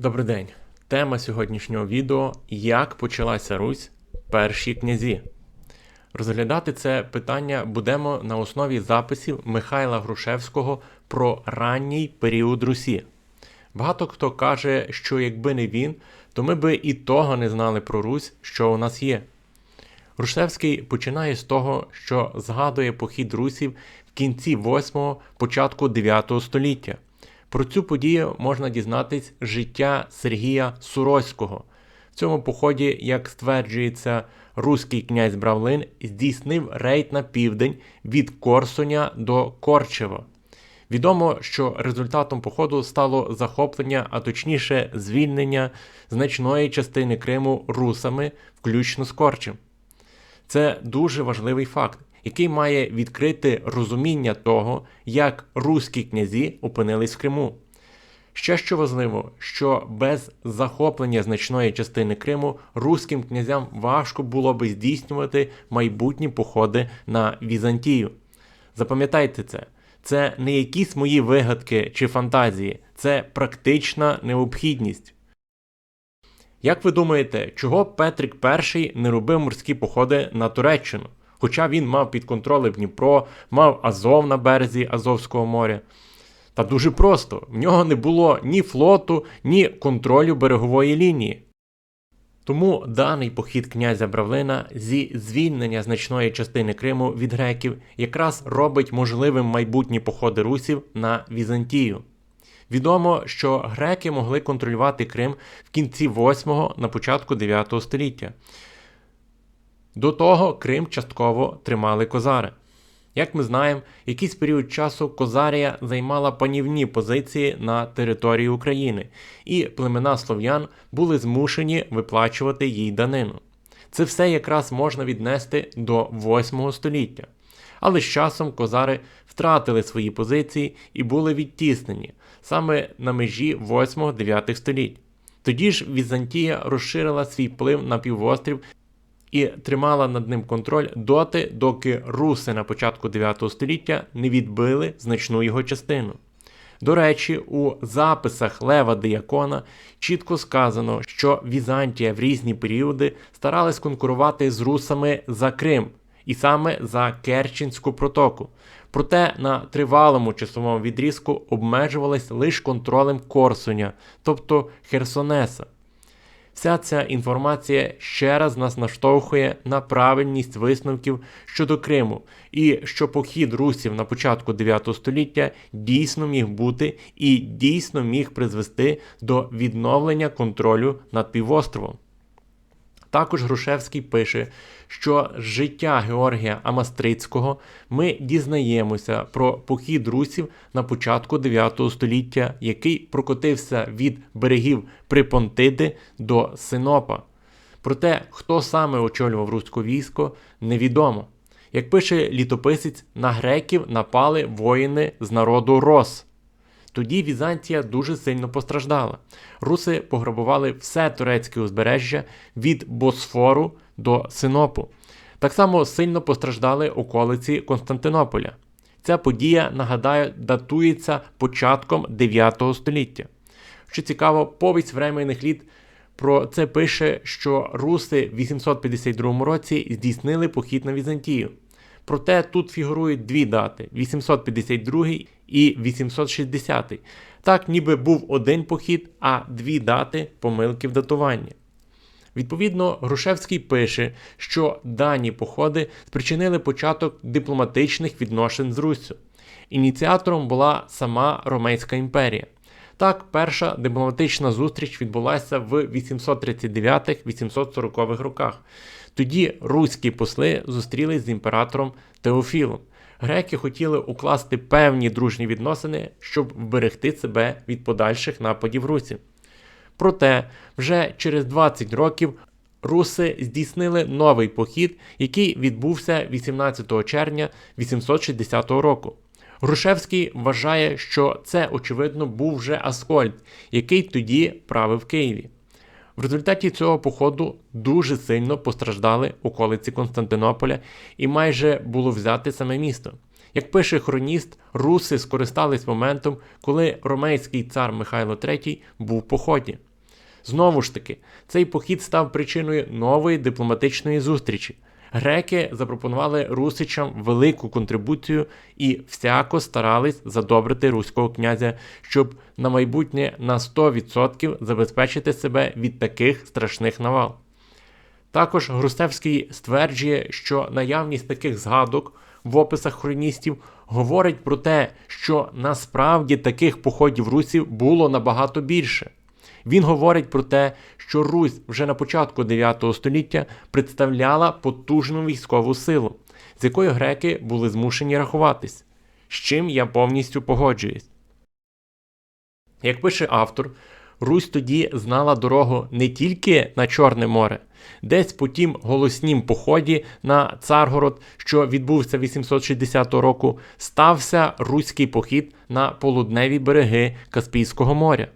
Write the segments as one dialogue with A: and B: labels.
A: Добрий день. Тема сьогоднішнього відео Як почалася Русь перші князі. Розглядати це питання будемо на основі записів Михайла Грушевського про ранній період Русі. Багато хто каже, що якби не він, то ми би і того не знали про Русь, що у нас є. Грушевський починає з того, що згадує похід русів в кінці 8-го, початку 9 століття. Про цю подію можна дізнатись життя Сергія Суроського. В цьому поході, як стверджується, руський князь Бравлин здійснив рейд на південь від Корсуня до Корчева. Відомо, що результатом походу стало захоплення, а точніше звільнення значної частини Криму русами, включно з Корчем. Це дуже важливий факт, який має відкрити розуміння того, як руські князі опинились в Криму. Ще що важливо, що без захоплення значної частини Криму руським князям важко було би здійснювати майбутні походи на Візантію. Запам'ятайте це, це не якісь мої вигадки чи фантазії, це практична необхідність. Як ви думаєте, чого Петрик І не робив морські походи на Туреччину? Хоча він мав під контролем Дніпро, мав Азов на березі Азовського моря. Та дуже просто: в нього не було ні флоту, ні контролю берегової лінії. Тому даний похід князя Бравлина зі звільнення значної частини Криму від греків якраз робить можливим майбутні походи русів на Візантію. Відомо, що греки могли контролювати Крим в кінці 8-го на початку 9 століття. До того Крим частково тримали козари. Як ми знаємо, якийсь період часу Козарія займала панівні позиції на території України, і племена слов'ян були змушені виплачувати їй данину. Це все якраз можна віднести до 8 століття. Але з часом козари втратили свої позиції і були відтіснені саме на межі 8-9 століть. Тоді ж Візантія розширила свій вплив на півострів і тримала над ним контроль доти, доки руси на початку 9 століття не відбили значну його частину. До речі, у записах Лева Диякона чітко сказано, що Візантія в різні періоди старалась конкурувати з русами за Крим і саме за Керченську протоку. Проте на тривалому часовому відрізку обмежувалась лише контролем Корсуня, тобто Херсонеса. Вся ця інформація ще раз нас наштовхує на правильність висновків щодо Криму, і що похід русів на початку 9 століття дійсно міг бути і дійсно міг призвести до відновлення контролю над півостровом. Також Грушевський пише, що з життя Георгія Амастрицького ми дізнаємося про похід русів на початку 9 століття, який прокотився від берегів Припонтиди до Синопа. Проте, хто саме очолював руське військо, невідомо. Як пише літописець, на греків напали воїни з народу Рос. Тоді Візантія дуже сильно постраждала. Руси пограбували все турецьке узбережжя від Босфору до Синопу. Так само сильно постраждали околиці Константинополя. Ця подія, нагадаю, датується початком 9 століття. Що цікаво, повість временних літ про це пише, що руси в 852 році здійснили похід на Візантію. Проте тут фігурують дві дати: 852 і 860. Так, ніби був один похід, а дві дати помилки в датуванні. Відповідно, Грушевський пише, що дані походи спричинили початок дипломатичних відношень з Руссю. Ініціатором була сама Ромейська імперія. Так, перша дипломатична зустріч відбулася в 839-840 роках. Тоді руські посли зустрілись з імператором Теофілом. Греки хотіли укласти певні дружні відносини, щоб вберегти себе від подальших нападів русів. Проте вже через 20 років руси здійснили новий похід, який відбувся 18 червня 860 року. Грушевський вважає, що це, очевидно, був вже Аскольд, який тоді правив Києві. В результаті цього походу дуже сильно постраждали околиці Константинополя і майже було взяти саме місто. Як пише хроніст, руси скористались моментом, коли ромейський цар Михайло III був в поході. Знову ж таки, цей похід став причиною нової дипломатичної зустрічі. Греки запропонували русичам велику контрибуцію і всяко старались задобрити руського князя, щоб на майбутнє на 100% забезпечити себе від таких страшних навал. Також Грустевський стверджує, що наявність таких згадок в описах хроністів говорить про те, що насправді таких походів русів було набагато більше. Він говорить про те, що Русь вже на початку 9 століття представляла потужну військову силу, з якою греки були змушені рахуватись, з чим я повністю погоджуюсь. Як пише автор, Русь тоді знала дорогу не тільки на Чорне море, десь по тім голоснім поході на Царгород, що відбувся 860 року, стався руський похід на полудневі береги Каспійського моря.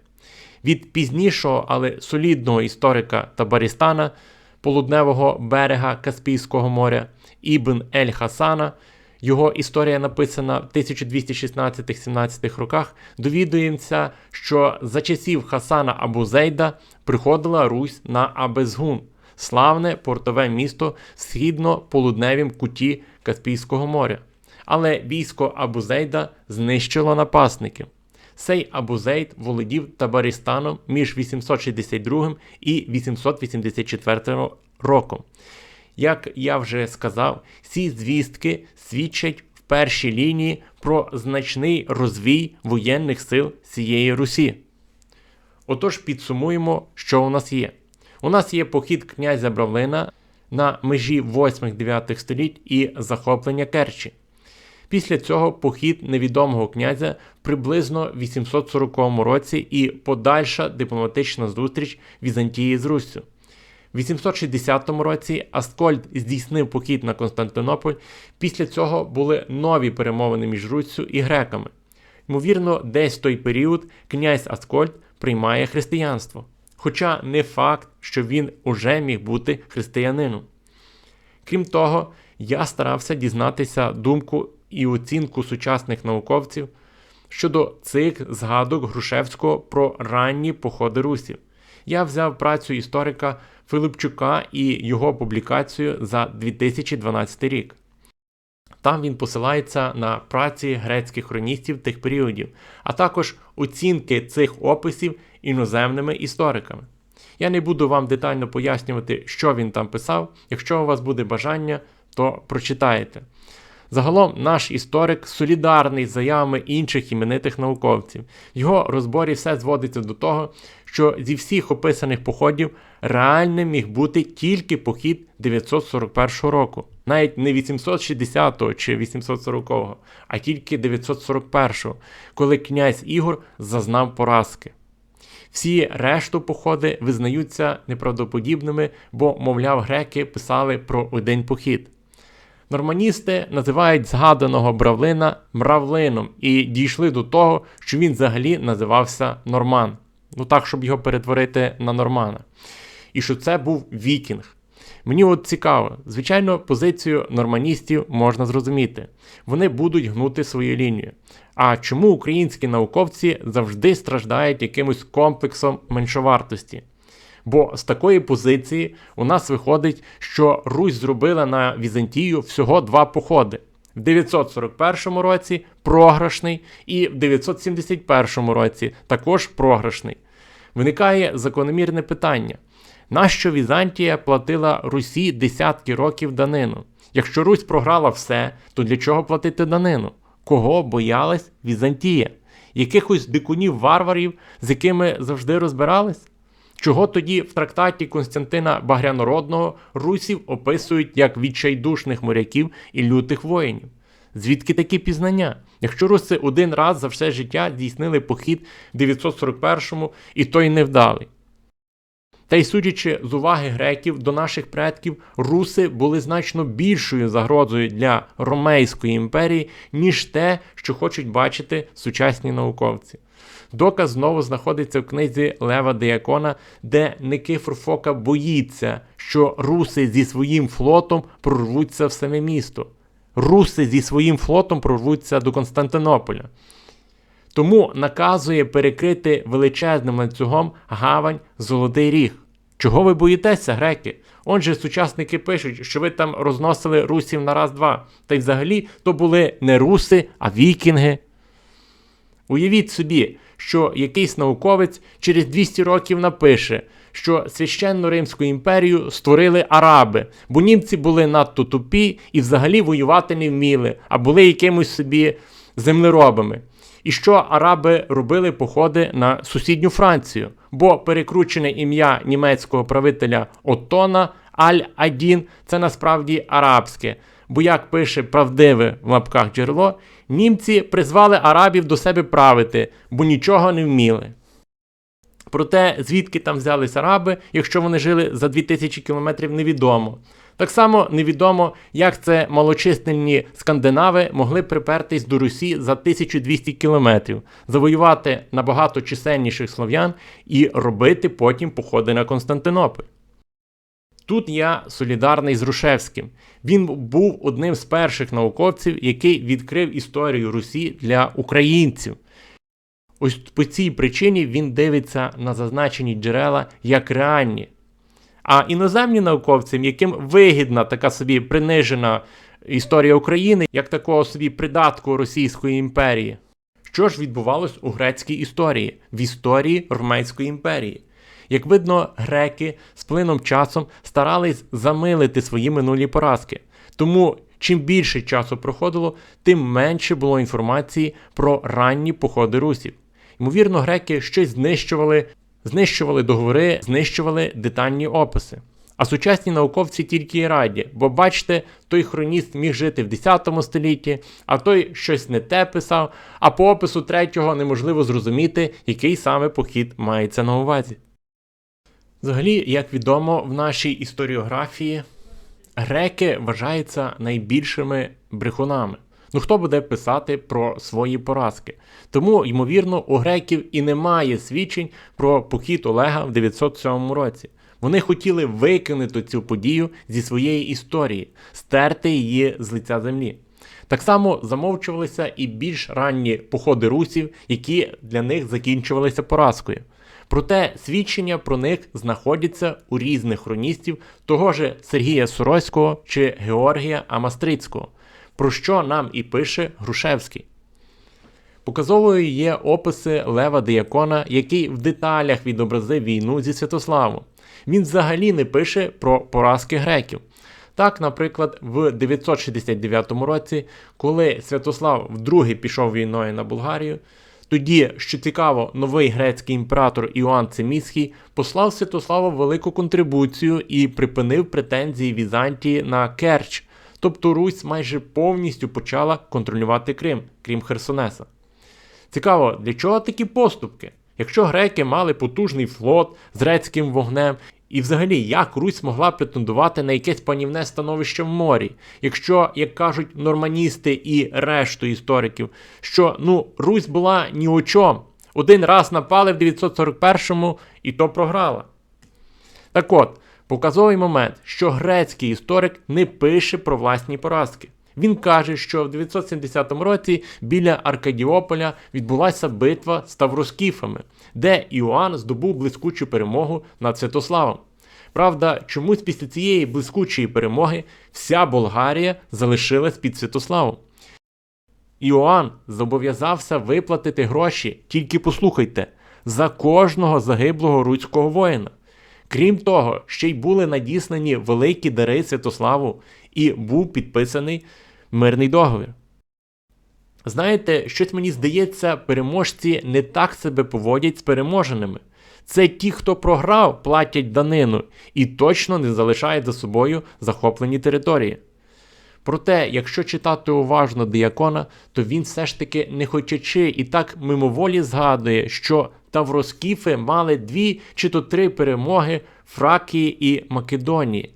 A: Від пізнішого, але солідного історика Табарістана, полудневого берега Каспійського моря, Ібн Ель Хасана, його історія написана в 1216-17 роках, довідуємося, що за часів Хасана Абу Зейда приходила Русь на Абезгун, славне портове місто східно-полудневім куті Каспійського моря. Але військо Абузейда знищило напасників. Сей Абузейд володів Табарістаном між 862 і 884 роком. Як я вже сказав, ці звістки свідчать в першій лінії про значний розвій воєнних сил цієї Русі. Отож, підсумуємо, що у нас є. У нас є похід князя Бравлина на межі 8-9 століть і захоплення Керчі. Після цього похід невідомого князя приблизно в 840 році і подальша дипломатична зустріч Візантії з Руссю. В 860 році Аскольд здійснив похід на Константинополь. Після цього були нові перемовини між Руссю і греками. Ймовірно, десь в той період князь Аскольд приймає християнство. Хоча не факт, що він уже міг бути християнином. Крім того, я старався дізнатися думку і оцінку сучасних науковців щодо цих згадок Грушевського про ранні походи русів. Я взяв працю історика Филипчука і його публікацію за 2012 рік. Там він посилається на праці грецьких хроністів тих періодів, а також оцінки цих описів іноземними істориками. Я не буду вам детально пояснювати, що він там писав. Якщо у вас буде бажання, то прочитаєте. Загалом наш історик солідарний з заявами інших іменитих науковців. Його розборі все зводиться до того, що зі всіх описаних походів реальним міг бути тільки похід 941 року, навіть не 860 чи 840, а тільки 941, коли князь Ігор зазнав поразки. Всі решту походи визнаються неправдоподібними, бо, мовляв, греки писали про один похід. Норманісти називають згаданого бравлина мравлином і дійшли до того, що він взагалі називався Норман. Ну так, щоб його перетворити на Нормана. І що це був Вікінг. Мені от цікаво, звичайно, позицію норманістів можна зрозуміти. Вони будуть гнути свою лінію. А чому українські науковці завжди страждають якимось комплексом меншовартості? Бо з такої позиції у нас виходить, що Русь зробила на Візантію всього два походи. В 941 році програшний, і в 971 році також програшний. Виникає закономірне питання: нащо Візантія платила Русі десятки років данину? Якщо Русь програла все, то для чого платити данину? Кого боялась Візантія? Якихось дикунів варварів, з якими завжди розбирались? Чого тоді в трактаті Константина Багрянородного русів описують як відчайдушних моряків і лютих воїнів? Звідки такі пізнання? Якщо руси один раз за все життя здійснили похід в 941-му і той невдалий. Та й судячи з уваги греків до наших предків, руси були значно більшою загрозою для Ромейської імперії, ніж те, що хочуть бачити сучасні науковці. Доказ знову знаходиться в книзі Лева Деякона, де Никифор Фока боїться, що руси зі своїм флотом прорвуться в саме місто. Руси зі своїм флотом прорвуться до Константинополя. Тому наказує перекрити величезним ланцюгом гавань Золотий Ріг. Чого ви боїтеся, греки? Он же сучасники пишуть, що ви там розносили русів на раз-два. Та й взагалі то були не руси, а вікінги. Уявіть собі, що якийсь науковець через 200 років напише, що священну Римську імперію створили араби, бо німці були надто тупі і взагалі воювати не вміли, а були якимось собі землеробами. І що араби робили походи на сусідню Францію, бо перекручене ім'я німецького правителя Оттона Аль-Адін це насправді арабське. Бо, як пише правдиве в лапках джерело, німці призвали арабів до себе правити, бо нічого не вміли. Проте, звідки там взялись араби, якщо вони жили за 2000 кілометрів, невідомо. Так само невідомо, як це малочисленні скандинави могли припертись до Русі за 1200 кілометрів, завоювати набагато чисельніших слов'ян і робити потім походи на Константинополь. Тут я солідарний з Рушевським. Він був одним з перших науковців, який відкрив історію Русі для українців. Ось по цій причині він дивиться на зазначені джерела як реальні. А іноземні науковці, яким вигідна така собі принижена історія України, як такого собі придатку Російської імперії. Що ж відбувалось у грецькій історії, в історії Ромейської імперії? Як видно, греки з плином часом старались замилити свої минулі поразки. Тому чим більше часу проходило, тим менше було інформації про ранні походи русів. Ймовірно, греки щось знищували, знищували договори, знищували детальні описи. А сучасні науковці тільки й раді, бо бачите, той хроніст міг жити в 10 столітті, а той щось не те писав, а по опису третього неможливо зрозуміти, який саме похід мається на увазі. Взагалі, як відомо, в нашій історіографії греки вважаються найбільшими брехунами. Ну хто буде писати про свої поразки? Тому, ймовірно, у греків і немає свідчень про похід Олега в 907 році. Вони хотіли викинути цю подію зі своєї історії, стерти її з лиця землі. Так само замовчувалися і більш ранні походи русів, які для них закінчувалися поразкою. Проте свідчення про них знаходяться у різних хроністів того же Сергія Сороського чи Георгія Амастрицького, про що нам і пише Грушевський. Показовою є описи Лева Диякона, який в деталях відобразив війну зі Святославом. Він взагалі не пише про поразки греків. Так, наприклад, в 969 році, коли Святослав вдруге пішов війною на Болгарію, тоді, що цікаво, новий грецький імператор Іоанн Циміський послав Святославу велику контрибуцію і припинив претензії Візантії на Керч, тобто Русь майже повністю почала контролювати Крим, крім Херсонеса. Цікаво, для чого такі поступки? Якщо греки мали потужний флот з грецьким вогнем, і взагалі, як Русь могла претендувати на якесь панівне становище в морі, якщо, як кажуть норманісти і решту істориків, що ну Русь була ні о чому. Один раз напали в 941-му і то програла. Так от, показовий момент, що грецький історик не пише про власні поразки. Він каже, що в 970 році біля Аркадіополя відбулася битва з Тавроскіфами, де Іоанн здобув блискучу перемогу над Святославом. Правда, чомусь після цієї блискучої перемоги вся Болгарія залишилась під Святославом. Іоанн зобов'язався виплатити гроші, тільки послухайте, за кожного загиблого руського воїна. Крім того, ще й були надіслані великі дари Святославу і був підписаний мирний договір. Знаєте, щось мені здається, переможці не так себе поводять з переможеними. Це ті, хто програв, платять данину і точно не залишають за собою захоплені території. Проте, якщо читати уважно диякона, то він все ж таки не хочучи і так мимоволі згадує, що тавроскіфи мали дві чи то три перемоги Фракії і Македонії.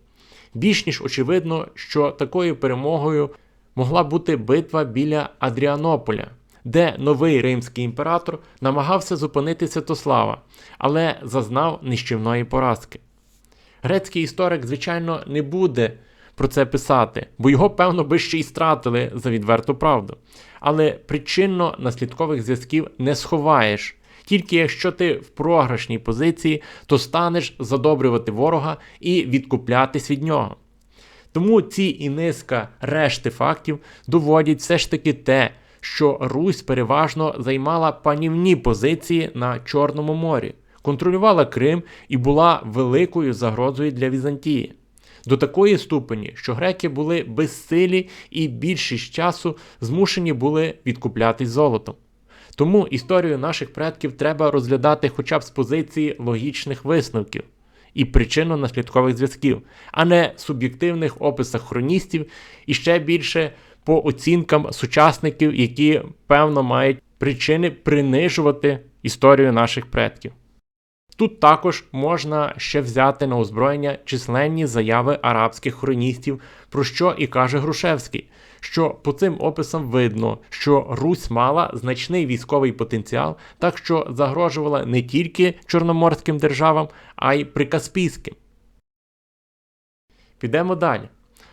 A: Більш ніж очевидно, що такою перемогою могла бути битва біля Адріанополя, де новий римський імператор намагався зупинити Святослава, але зазнав нищівної поразки. Грецький історик, звичайно, не буде про це писати, бо його, певно, би ще й стратили за відверту правду. Але причинно-наслідкових зв'язків не сховаєш. Тільки якщо ти в програшній позиції, то станеш задобрювати ворога і відкуплятись від нього. Тому ці і низка решти фактів доводять все ж таки те, що Русь переважно займала панівні позиції на Чорному морі, контролювала Крим і була великою загрозою для Візантії. До такої ступені, що греки були безсилі і більшість часу змушені були відкуплятись золотом. Тому історію наших предків треба розглядати хоча б з позиції логічних висновків і причинно-наслідкових зв'язків, а не суб'єктивних описах хроністів і ще більше по оцінкам сучасників, які певно мають причини принижувати історію наших предків. Тут також можна ще взяти на озброєння численні заяви арабських хроністів, про що і каже Грушевський, що по цим описам видно, що Русь мала значний військовий потенціал, так що загрожувала не тільки чорноморським державам, а й прикаспійським. Підемо далі.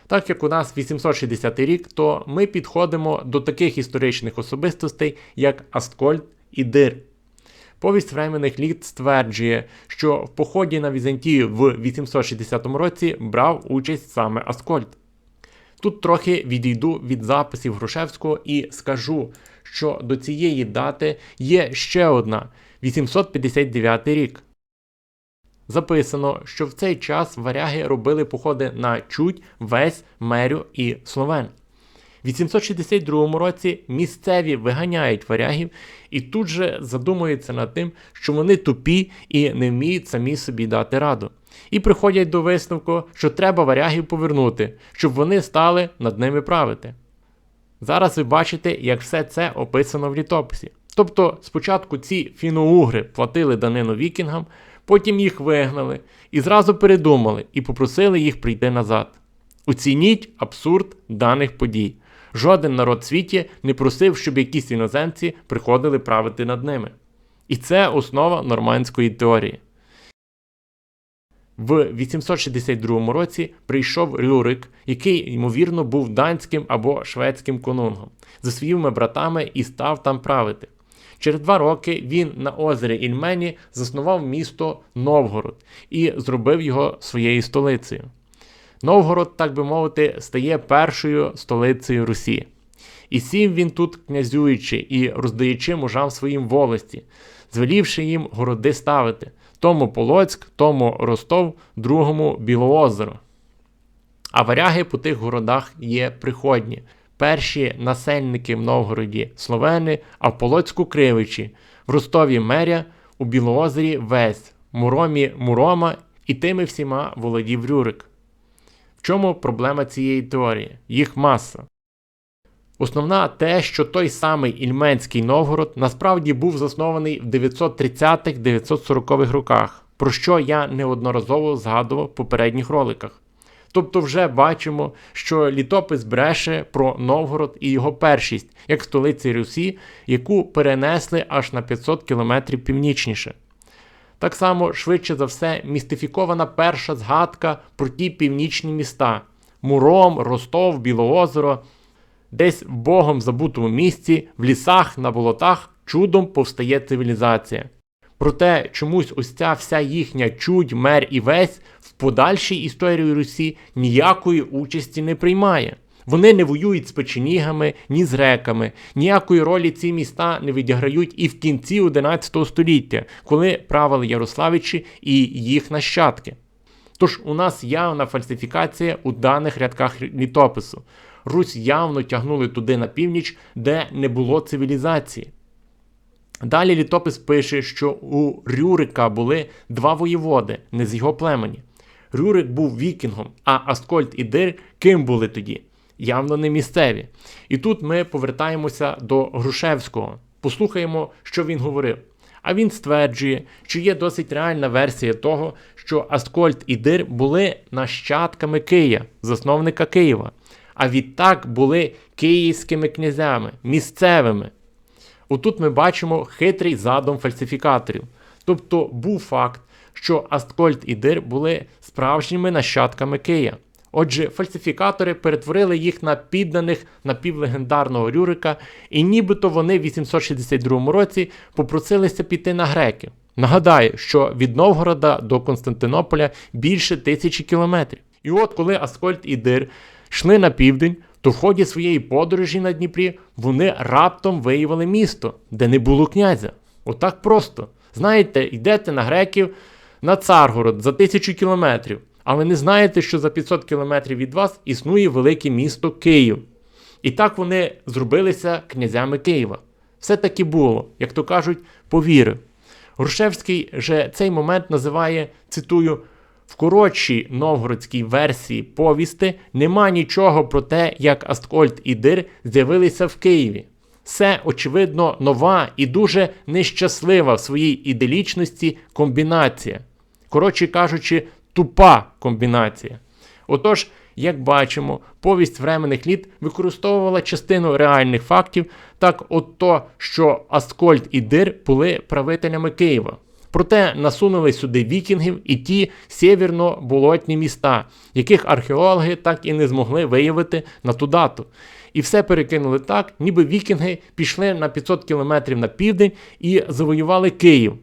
A: Так як у нас 860 рік, то ми підходимо до таких історичних особистостей, як Асткольд і Дир. Повість временних літ стверджує, що в поході на Візантію в 860 році брав участь саме Аскольд. Тут трохи відійду від записів Грушевського і скажу, що до цієї дати є ще одна 859 рік. Записано, що в цей час варяги робили походи на Чуть, Весь, Мерю і Словен. В 862 році місцеві виганяють варягів і тут же задумуються над тим, що вони тупі і не вміють самі собі дати раду. І приходять до висновку, що треба варягів повернути, щоб вони стали над ними правити. Зараз ви бачите, як все це описано в літописі. Тобто, спочатку ці фіноугри платили данину вікінгам, потім їх вигнали і зразу передумали і попросили їх прийти назад. Оцініть абсурд даних подій. Жоден народ світі не просив, щоб якісь іноземці приходили правити над ними. І це основа нормандської теорії. В 862 році прийшов Рюрик, який, ймовірно, був данським або шведським конунгом, за своїми братами і став там правити. Через два роки він на озері Ільмені заснував місто Новгород і зробив його своєю столицею. Новгород, так би мовити, стає першою столицею Русі. І сів він тут, князюючи і роздаючи мужам своїм волості, звелівши їм городи ставити тому Полоцьк, тому Ростов, другому Білоозеро. А варяги по тих городах є приходні. Перші насельники в Новгороді словени, а в Полоцьку кривичі, в Ростові Меря, у Білоозері Весь, Муромі Мурома і тими всіма володів Рюрик. В чому проблема цієї теорії? Їх маса. Основна те, що той самий Ільменський Новгород насправді був заснований в 930-940-х роках, про що я неодноразово згадував в попередніх роликах. Тобто вже бачимо, що літопис бреше про Новгород і його першість, як столиці Русі, яку перенесли аж на 500 кілометрів північніше. Так само, швидше за все, містифікована перша згадка про ті північні міста Муром, Ростов, Білоозеро, десь в богом забутому місці, в лісах, на болотах чудом повстає цивілізація. Проте чомусь ось ця вся їхня чудь, мер і весь в подальшій історії Русі ніякої участі не приймає. Вони не воюють з печенігами, ні з греками, ніякої ролі ці міста не відіграють і в кінці 11 століття, коли правили Ярославичі і їх нащадки. Тож у нас явна фальсифікація у даних рядках літопису. Русь явно тягнули туди на північ, де не було цивілізації. Далі літопис пише, що у Рюрика були два воєводи, не з його племені. Рюрик був вікінгом, а Аскольд і Дир ким були тоді? Явно не місцеві. І тут ми повертаємося до Грушевського. Послухаємо, що він говорив. А він стверджує, що є досить реальна версія того, що Аскольд і Дир були нащадками Кия, засновника Києва, а відтак були київськими князями, місцевими. Отут ми бачимо хитрий задум фальсифікаторів. Тобто був факт, що Аскольд і Дир були справжніми нащадками Кия. Отже, фальсифікатори перетворили їх на підданих напівлегендарного Рюрика, і нібито вони в 862 році попросилися піти на греків. Нагадаю, що від Новгорода до Константинополя більше тисячі кілометрів. І от коли Аскольд і Дир йшли на південь, то в ході своєї подорожі на Дніпрі вони раптом виявили місто, де не було князя. Отак просто. Знаєте, йдете на греків на Царгород за тисячу кілометрів, але не знаєте, що за 500 кілометрів від вас існує велике місто Київ. І так вони зробилися князями Києва. Все таки було, як то кажуть, повірив. Грушевський же цей момент називає, цитую, в коротшій новгородській версії повісти нема нічого про те, як Аскольд і Дир з'явилися в Києві. Це, очевидно, нова і дуже нещаслива в своїй іделічності комбінація. Коротше кажучи, тупа комбінація. Отож, як бачимо, повість временних літ використовувала частину реальних фактів, так от то, що Аскольд і Дир були правителями Києва. Проте насунули сюди вікінгів і ті сєвєрно-болотні міста, яких археологи так і не змогли виявити на ту дату. І все перекинули так, ніби вікінги пішли на 500 кілометрів на південь і завоювали Київ.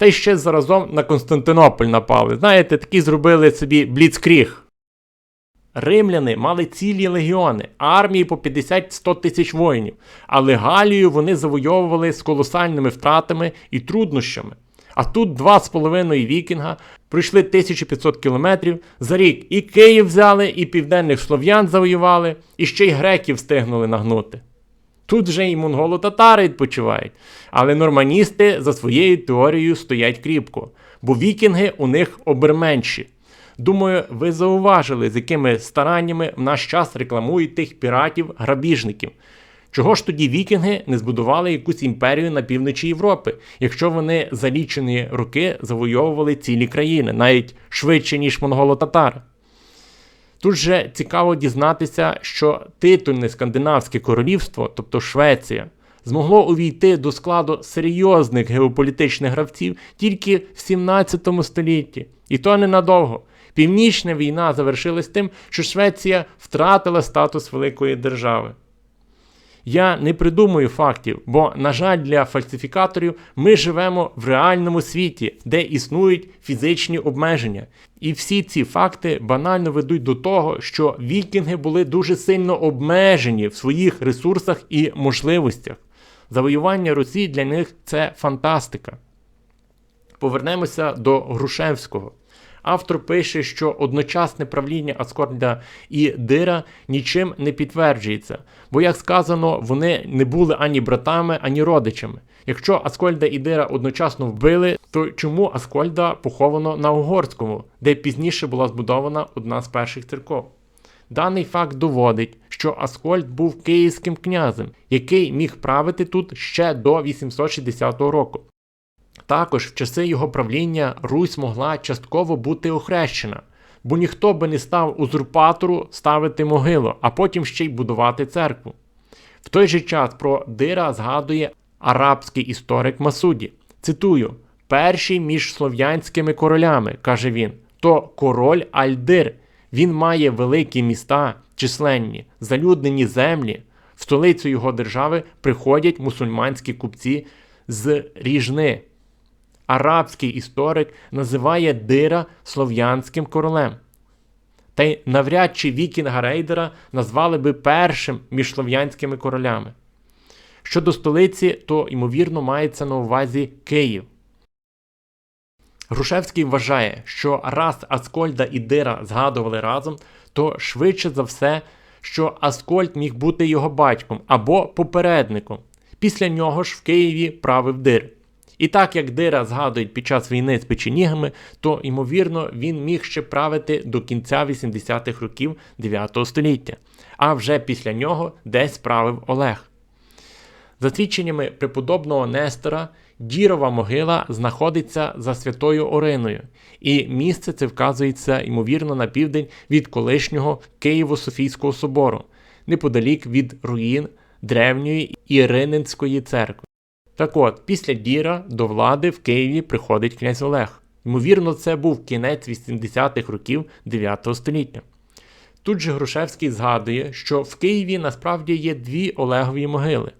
A: Та й ще заразом на Константинополь напали. Знаєте, такі зробили собі бліцкріг. Римляни мали цілі легіони, армії по 50-100 тисяч воїнів, але Галію вони завойовували з колосальними втратами і труднощами. А тут два з половиною вікінга пройшли 1500 кілометрів, за рік і Київ взяли, і південних слов'ян завоювали, і ще й греків встигнули нагнути. Тут вже і монголо-татари відпочивають, але норманісти за своєю теорією стоять кріпко, бо вікінги у них оберменші. Думаю, ви зауважили, з якими стараннями в наш час рекламують тих піратів-грабіжників. Чого ж тоді вікінги не збудували якусь імперію на півночі Європи, якщо вони за лічені роки завойовували цілі країни, навіть швидше, ніж монголо-татари? Тут же цікаво дізнатися, що титульне скандинавське королівство, тобто Швеція, змогло увійти до складу серйозних геополітичних гравців тільки в 17 столітті, і то ненадовго. Північна війна завершилась тим, що Швеція втратила статус великої держави. Я не придумую фактів, бо, на жаль, для фальсифікаторів ми живемо в реальному світі, де існують фізичні обмеження. І всі ці факти банально ведуть до того, що вікінги були дуже сильно обмежені в своїх ресурсах і можливостях. Завоювання Росії для них це фантастика. Повернемося до Грушевського. Автор пише, що одночасне правління Аскорда і Дира нічим не підтверджується, бо, як сказано, вони не були ані братами, ані родичами. Якщо Аскольда і Дира одночасно вбили, то чому Аскольда поховано на Угорському, де пізніше була збудована одна з перших церков? Даний факт доводить, що Аскольд був київським князем, який міг правити тут ще до 860 року. Також в часи його правління Русь могла частково бути охрещена, бо ніхто би не став узурпатору ставити могилу, а потім ще й будувати церкву. В той же час про Дира згадує арабський історик Масуді. Цитую: перший між слов'янськими королями, каже він, то король Альдир. Він має великі міста, численні, залюднені землі. В столицю його держави приходять мусульманські купці з Ріжни арабський історик називає Дира слов'янським королем. Та й навряд чи Вікінга Рейдера назвали би першим між слов'янськими королями. Щодо столиці, то, ймовірно, мається на увазі Київ. Грушевський вважає, що раз Аскольда і Дира згадували разом, то швидше за все, що Аскольд міг бути його батьком або попередником. Після нього ж в Києві правив Дир. І так як Дира згадують під час війни з печенігами, то ймовірно він міг ще правити до кінця 80-х років 9 століття, а вже після нього десь правив Олег. За свідченнями преподобного Нестора, Дірова могила знаходиться за Святою Ориною, і місце це вказується, ймовірно, на південь від колишнього Києво-Софійського собору, неподалік від руїн древньої Ірининської церкви. Так от, після Діра до влади в Києві приходить князь Олег. Ймовірно, це був кінець 80-х років 9 століття. Тут же Грушевський згадує, що в Києві насправді є дві Олегові могили.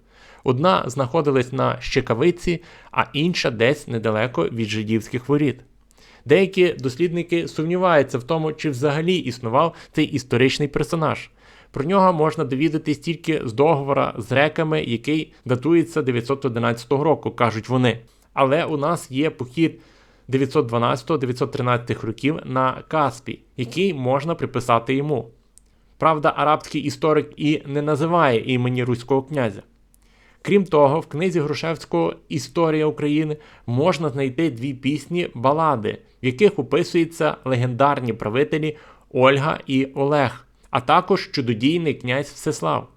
A: Одна знаходилась на Щекавиці, а інша десь недалеко від жидівських воріт. Деякі дослідники сумніваються в тому, чи взагалі існував цей історичний персонаж. Про нього можна довідатись тільки з договора з реками, який датується 911 року, кажуть вони. Але у нас є похід 912-913 років на Каспій, який можна приписати йому. Правда, арабський історик і не називає імені руського князя. Крім того, в книзі Грушевського Історія України можна знайти дві пісні балади, в яких описуються легендарні правителі Ольга і Олег, а також чудодійний князь Всеслав.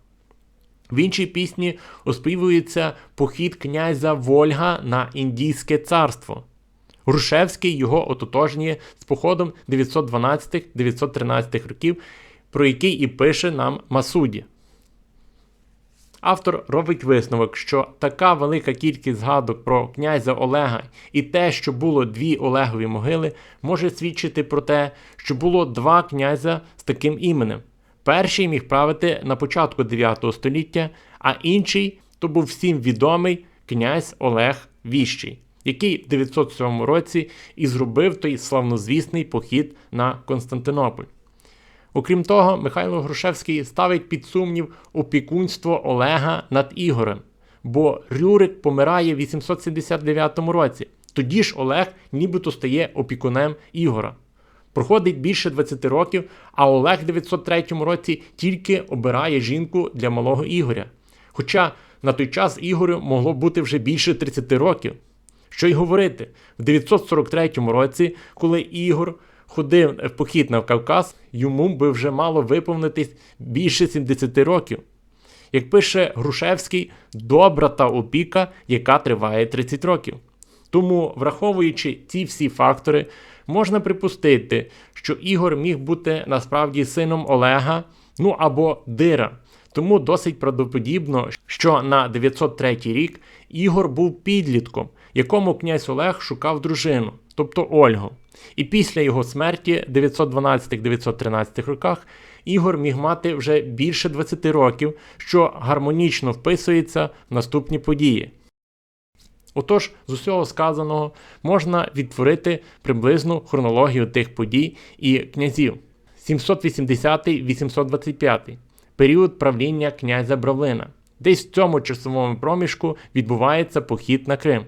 A: В іншій пісні оспівується похід князя Вольга на Індійське царство. Грушевський його ототожнює з походом 912-913 років, про який і пише нам Масуді. Автор робить висновок, що така велика кількість згадок про князя Олега і те, що було дві Олегові могили, може свідчити про те, що було два князя з таким іменем. Перший міг правити на початку 9 століття, а інший то був всім відомий князь Олег Віщий, який в 907 році і зробив той славнозвісний похід на Константинополь. Окрім того, Михайло Грушевський ставить під сумнів опікунство Олега над Ігорем, бо Рюрик помирає в 879 році. Тоді ж Олег нібито стає опікунем Ігора. Проходить більше 20 років, а Олег в 903 році тільки обирає жінку для малого Ігоря. Хоча на той час Ігорю могло бути вже більше 30 років. Що й говорити, в 943 році, коли Ігор ходив в похід на Кавказ, йому би вже мало виповнитись більше 70 років. Як пише Грушевський, добра та опіка, яка триває 30 років. Тому, враховуючи ці всі фактори, можна припустити, що Ігор міг бути насправді сином Олега, ну або Дира. Тому досить правдоподібно, що на 903 рік Ігор був підлітком, якому князь Олег шукав дружину, тобто Ольгу. І після його смерті, 912-913 роках, Ігор міг мати вже більше 20 років, що гармонічно вписується в наступні події. Отож, з усього сказаного можна відтворити приблизну хронологію тих подій і князів. 780-825 період правління князя Бравлина. Десь в цьому часовому проміжку відбувається похід на Крим.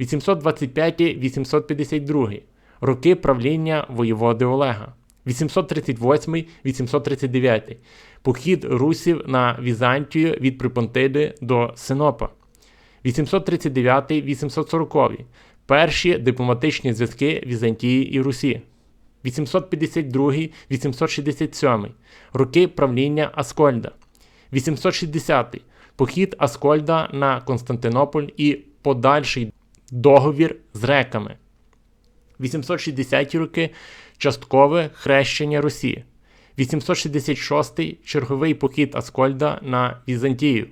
A: 825-852 роки правління воєводи Олега. 838-839 похід русів на Візантію від Припонтиди до Синопа. 839-840 перші дипломатичні зв'язки Візантії і Русі. 852-867 роки правління Аскольда. 860 похід Аскольда на Константинополь і подальший договір з реками. 860 роки часткове хрещення Русі. 866-й черговий похід Аскольда на Візантію.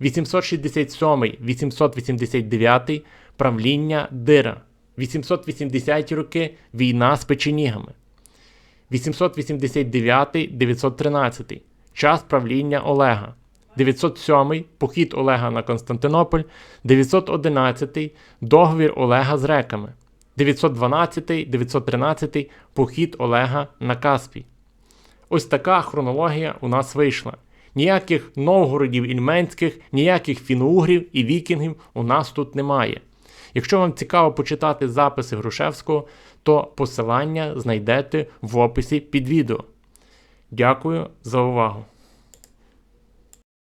A: 867-й, 889-й правління Дира. 880 роки війна з печенігами. 889-913 час правління Олега. 907 похід Олега на Константинополь, 911 договір Олега з реками, 912-913 похід Олега на Каспій. Ось така хронологія у нас вийшла. Ніяких новгородів ільменських, ніяких фінугрів і вікінгів у нас тут немає. Якщо вам цікаво почитати записи Грушевського, то посилання знайдете в описі під відео. Дякую за увагу!